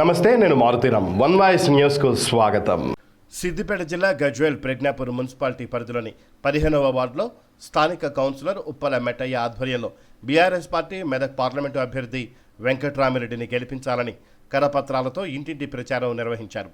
నమస్తే నేను Maruthi Ram one voice న్యూస్కు స్వాగతం. సిద్దిపేట జిల్లా గజ్వేల్ ప్రజ్ఞాపూర్ మున్సిపాలిటీ పరిధిలోని పదిహేనవ వార్డులో స్థానిక కౌన్సిలర్ ఉప్పల మెట్టయ్య ఆధ్వర్యంలో బీఆర్ఎస్ పార్టీ మెదక్ పార్లమెంటు అభ్యర్థి వెంకట్రామిరెడ్డిని గెలిపించాలని కరపత్రాలతో ఇంటింటి ప్రచారం నిర్వహించారు.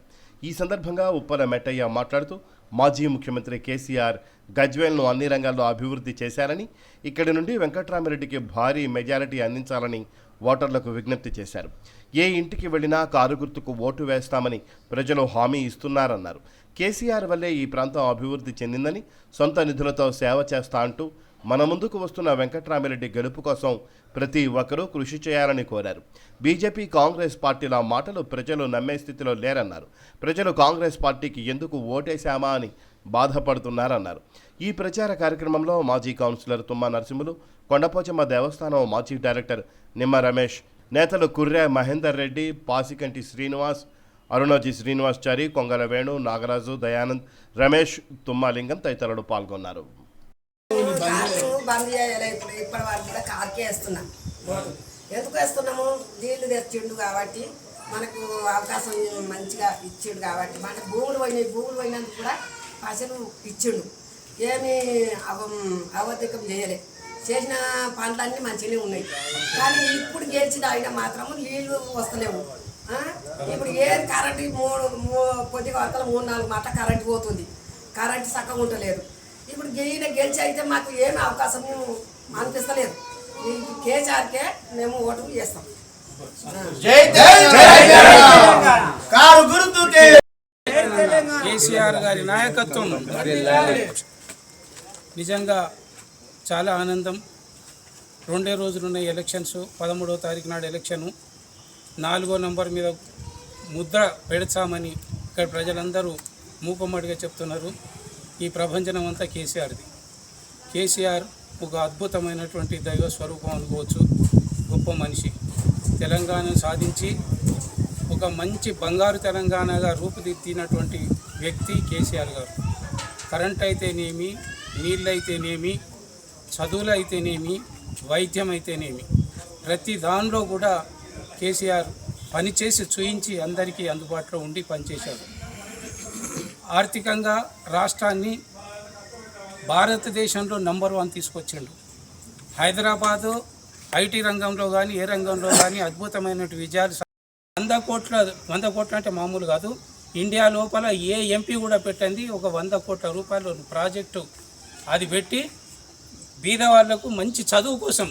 ఈ సందర్భంగా ఉప్పల మెట్టయ్య మాట్లాడుతూ మాజీ ముఖ్యమంత్రి కేసీఆర్ గజ్వేల్ను అన్ని రంగాల్లో అభివృద్ధి చేశారని ఇక్కడి నుండి వెంకట్రామిరెడ్డికి భారీ మెజారిటీ అందించాలని ఓటర్లకు విజ్ఞప్తి చేశారు. ఏ ఇంటికి వెళ్ళినా కారు గుర్తుకు ఓటు వేస్తామని ప్రజలు హామీ ఇస్తున్నారన్నారు. కేసీఆర్ వల్లే ఈ ప్రాంతం అభివృద్ధి చెందిందని సొంత నిధులతో సేవ చేస్తా అంటూ మన ముందుకు వస్తున్న వెంకట్రామిరెడ్డి గెలుపు కోసం ప్రతి ఒక్కరూ కృషి చేయాలని కోరారు. బీజేపీ కాంగ్రెస్ పార్టీల మాటలు ప్రజలు నమ్మే స్థితిలో లేరన్నారు. ప్రజలు కాంగ్రెస్ పార్టీకి ఎందుకు ఓటేశామా అని బాధపడుతున్నారన్నారు. ఈ ప్రచార కార్యక్రమంలో మాజీ కౌన్సిలర్ తుమ్మా నరసింహులు కొండపోచమ్మ దేవస్థానం మాజీ డైరెక్టర్ నిమ్మ రమేష్ నేతలు కుర్రె మహేందర్ రెడ్డి పాసికంటి శ్రీనివాస్ అరుణోజీ శ్రీనివాస్చారి కొంగల వేణు నాగరాజు దయానంద్ రమేష్ తుమ్మాలింగం తదితరులు పాల్గొన్నారు. ఎందుకు వేస్తున్నాము? నీళ్ళు తెచ్చిండు కాబట్టి మనకు అవకాశం మంచిగా ఇచ్చిండు కాబట్టి మనకు భూములు పోయినాయి భూములు పోయినందుకు కూడా పైసలు ఇచ్చిండు. ఏమి అవ అవధికం చేయలే. చేసిన పనులన్నీ మంచిగానే ఉన్నాయి. కానీ ఇప్పుడు గెలిచి తాగిన మాత్రము నీళ్ళు వస్తలేవు. ఆ? ఇప్పుడు ఏ కరెంట్ మూడు కొద్దిగా వస్తల మూడు నాలుగు మాట కరెంట్ పోతుంది. కరెంట్ చక్కగా ఉండలేదు. ఇప్పుడు ఈయన గెలిచి అయితే మాకు ఏమి అవకాశం అనిపిస్తలేదు. కేసీఆర్కే మేము ఓటు చేస్తాం కేసీఆర్ గారి నాయకత్వం. నిజంగా చాలా ఆనందం. రెండే రోజులున్న ఎలక్షన్స్ పదమూడవ తారీఖు నాడు ఎలక్షను. నాలుగో నంబర్ మీద ముద్ర పెడతామని ఇక్కడ ప్రజలందరూ మూపమ్మడిగా చెప్తున్నారు. ఈ ప్రపంచం అంతా కేసీఆర్ది. కేసీఆర్ ఒక అద్భుతమైనటువంటి దైవ స్వరూపం అనుకోవచ్చు. గొప్ప మనిషి. తెలంగాణ సాధించి ఒక మంచి బంగారు తెలంగాణగా రూపుదిద్దినటువంటి వ్యక్తి కేసీఆర్ గారు. కరెంట్ అయితేనేమి నీళ్ళు అయితేనేమి చదువులు అయితేనేమి వైద్యం అయితేనేమి ప్రతి దానిలో కూడా కేసీఆర్ పనిచేసి చూయించి అందరికీ అందుబాటులో ఉండి పనిచేశారు ఆర్థికంగా రాష్ట్రాన్ని భారతదేశంలో నంబర్ వన్ తీసుకొచ్చిండు. హైదరాబాదు ఐటీ రంగంలో కానీ ఏ రంగంలో కానీ అద్భుతమైన విజయాలు వంద కోట్ల వంద కోట్ల అంటే మామూలు కాదు. ఇండియా లోపల ఏ ఎంపీ కూడా పెట్టింది ఒక వంద కోట్ల రూపాయలు ప్రాజెక్టు అది పెట్టి బీదవాళ్ళకు మంచి చదువు కోసం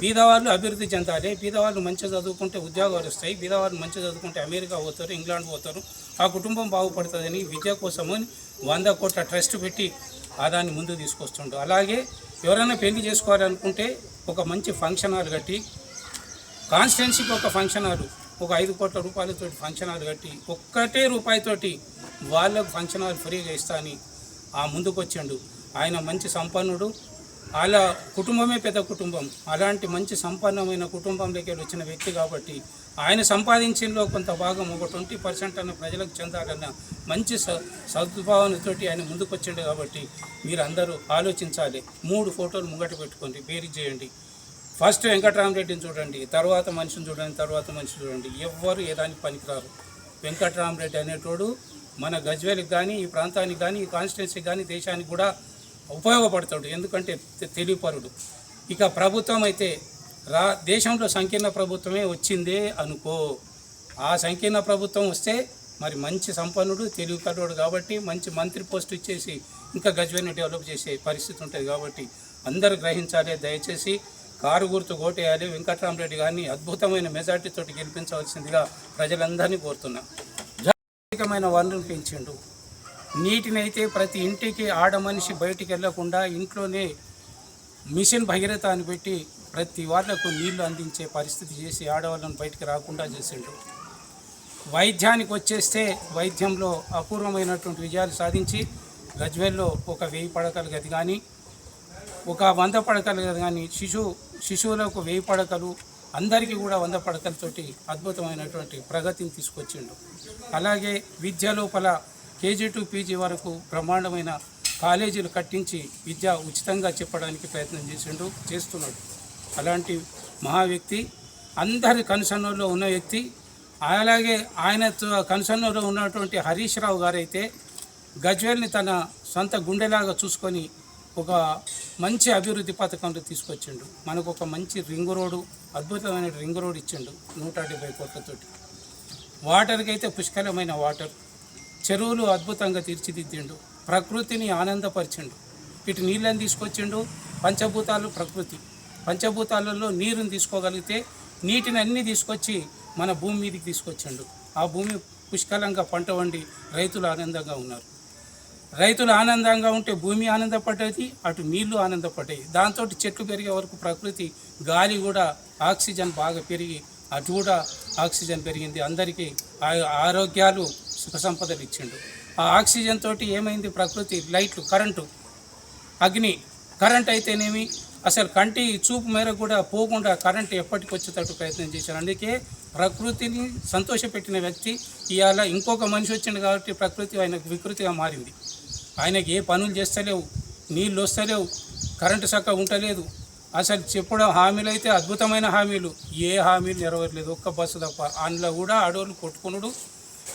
బీదవాళ్ళు అభివృద్ధి చెందాలి. బీదవాళ్ళు మంచిగా చదువుకుంటే ఉద్యోగాలు వస్తాయి. బీదవాళ్ళు మంచిగా చదువుకుంటే అమెరికా పోతారు ఇంగ్లాండ్ పోతారు. ఆ కుటుంబం బాగుపడుతుందని విద్య కోసమని వంద కోట్ల ట్రస్ట్ పెట్టి ఆదాన్ని దాన్ని ముందు తీసుకొస్తుండ్రు. అలాగే ఎవరైనా పెళ్ళి చేసుకోవాలనుకుంటే ఒక మంచి ఫంక్షన్ హాల్ కట్టి కాన్స్టిట్యున్సీకి ఒక ఫంక్షన్ హాల్ ఒక ఐదు కోట్ల రూపాయలతో ఫంక్షన్ హాల్ కట్టి ఒక్కటే రూపాయితోటి వాళ్ళకు ఫంక్షన్ హాల్ ఫ్రీగా ఇస్తా అని ఆ ముందుకు వచ్చిండు ఆయన మంచి సంపన్నుడు. అలా కుటుంబమే పెద్ద కుటుంబం. అలాంటి మంచి సంపన్నమైన కుటుంబంలోకి వచ్చిన వ్యక్తి కాబట్టి ఆయన సంపాదించినలో కొంత భాగం ఒక ట్వంటీ పర్సెంట్ అన్న ప్రజలకు చెందాలన్న మంచి స సద్భావనతోటి ఆయన ముందుకు వచ్చిండు కాబట్టి మీరు అందరూ ఆలోచించాలి. మూడు ఫోటోలు ముంగట పెట్టుకోండి. బేరీ చేయండి. ఫస్ట్ వెంకటరామరెడ్డిని చూడండి. తర్వాత మనిషిని చూడండి. తర్వాత మనిషిని చూడండి. ఎవ్వరు ఏదానికి పనికిరారు. వెంకటరామరెడ్డి అనేటోడు మన గజ్వేలకు కానీ ఈ ప్రాంతానికి కానీ ఈ కాన్స్టిట్యున్సీకి కానీ దేశానికి కూడా ఉపయోగపడతాడు. ఎందుకంటే తెలివిపరుడు. ఇక ప్రభుత్వం అయితే రా దేశంలో సంకీర్ణ ప్రభుత్వమే వచ్చిందే అనుకో. ఆ సంకీర్ణ ప్రభుత్వం వస్తే మరి మంచి సంపన్నుడు తెలివిపరుడు కాబట్టి మంచి మంత్రి పోస్ట్ ఇచ్చేసి ఇంకా గజ్వేని డెవలప్ చేసే పరిస్థితి ఉంటుంది కాబట్టి అందరూ గ్రహించాలి దయచేసి కారు గుర్తు కోటేయాలి. వెంకటరామరెడ్డి గారిని అద్భుతమైన మెజార్టీతో గెలిపించవలసిందిగా ప్రజలందరినీ కోరుతున్నా. జాతికమైన వనరులు పెంచిండు నీటినైతే ప్రతి ఇంటికి ఆడ మనిషి బయటికి వెళ్ళకుండా ఇంట్లోనే మిషన్ భగీరథ అని పెట్టి ప్రతి వాళ్ళకు నీళ్ళు అందించే పరిస్థితి చేసి ఆడవాళ్ళను బయటికి రాకుండా చేసిండు వైద్యానికి వచ్చేస్తే వైద్యంలో అపూర్వమైనటువంటి విజయాలు సాధించి గజ్వేల్లో ఒక వెయ్యి పడకలు గది కానీ ఒక వంద పడకలు గది కానీ శిశు శిశువులకు వెయ్యి పడకలు అందరికీ కూడా వంద పడకలతోటి అద్భుతమైనటువంటి ప్రగతిని తీసుకొచ్చిండు. అలాగే విద్య లోపల కేజీ టు పీజీ వరకు బ్రహ్మాండమైన కాలేజీలు కట్టించి విద్య ఉచితంగా చెప్పడానికి ప్రయత్నం చేసిండు చేస్తున్నాడు. అలాంటి మహా వ్యక్తి అందరి కనుసన్నల్లో ఉన్న వ్యక్తి అలాగే ఆయన కన్సర్న్లో ఉన్నటువంటి హరీష్ రావు గారైతే గజ్వేల్ని తన సొంత గుండెలాగా చూసుకొని ఒక మంచి అభివృద్ధి పథకంలో తీసుకొచ్చిండు. మనకు ఒక మంచి రింగ్ రోడ్డు అద్భుతమైన రింగ్ రోడ్ ఇచ్చిండు నూట డెబ్బై కోట్లతోటి. వాటర్కి అయితే పుష్కలమైన వాటర్. చెరువులు అద్భుతంగా తీర్చిదిద్దిండు. ప్రకృతిని ఆనందపరిచిండు. ఇటు నీళ్ళని తీసుకొచ్చిండు. పంచభూతాలు ప్రకృతి. పంచభూతాలలో నీరుని తీసుకోగలిగితే నీటిని అన్నీ తీసుకొచ్చి మన భూమి మీదకి తీసుకొచ్చిండు. ఆ భూమి పుష్కలంగా పంట వండి రైతులు ఆనందంగా ఉన్నారు. రైతులు ఆనందంగా ఉంటే భూమి ఆనందపడ్డది అటు నీళ్ళు ఆనందపడ్డాయి. దాంతో చెట్లు పెరిగే వరకు ప్రకృతి గాలి కూడా ఆక్సిజన్ బాగా పెరిగి అటు కూడా ఆక్సిజన్ పెరిగింది. అందరికీ ఆ- ఆరోగ్యాలు సుఖ సంపదలు ఇచ్చిండు. ఆ ఆక్సిజన్ తోటి ఏమైంది ప్రకృతి? లైట్లు కరెంటు. అగ్ని. కరెంట్ అయితేనేమి? అసలు కంటి చూపు మేర కూడా పోకుండా కరెంట్ ఎప్పటికి వచ్చేటట్టు ప్రయత్నం చేశారు. అందుకే ప్రకృతిని సంతోషపెట్టిన వ్యక్తి ఇవాళ ఇంకొక మనిషి వచ్చింది కాబట్టి ప్రకృతి ఆయనకు వికృతిగా మారింది. ఆయనకి ఏ పనులు చేస్తలేవు నీళ్ళు వస్తలేవు కరెంటు చక్క ఉండలేదు. అసలు చెప్పడం హామీలు అయితే అద్భుతమైన హామీలు. ఏ హామీలు నెరవేరలేదు. ఒక్క బస్సు తప్ప. అందులో కూడా అడవులు కొట్టుకునుడు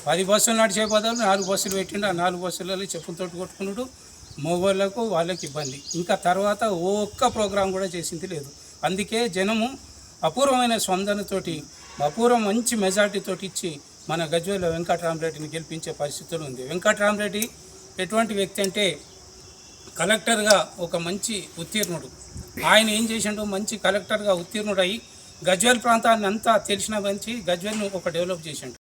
పది బస్సులు నడిచే బదులు నాలుగు బస్సులు పెట్టిండు. ఆ నాలుగు బస్సులలో చెప్పులతోటి కొట్టుకున్నాడు మొగోళ్ళకు వాళ్ళకి ఇబ్బంది. ఇంకా తర్వాత ఒక్క ప్రోగ్రాం కూడా చేసింది లేదు. అందుకే జనము అపూర్వమైన స్పందనతోటి అపూర్వం మంచి మెజార్టీతోటి ఇచ్చి మన గజ్వేల వెంకటరామరెడ్డిని గెలిపించే పరిస్థితులు ఉంది. వెంకటరామరెడ్డి ఎటువంటి వ్యక్తి అంటే కలెక్టర్గా ఒక మంచి ఉత్తీర్ణుడు. ఆయన ఏం చేసిండు? మంచి కలెక్టర్గా ఉత్తీర్ణుడై గజ్వేల్ ప్రాంతాన్ని అంతా తెలిసిన మంచి గజ్వేల్ను ఒక డెవలప్ చేసిండు.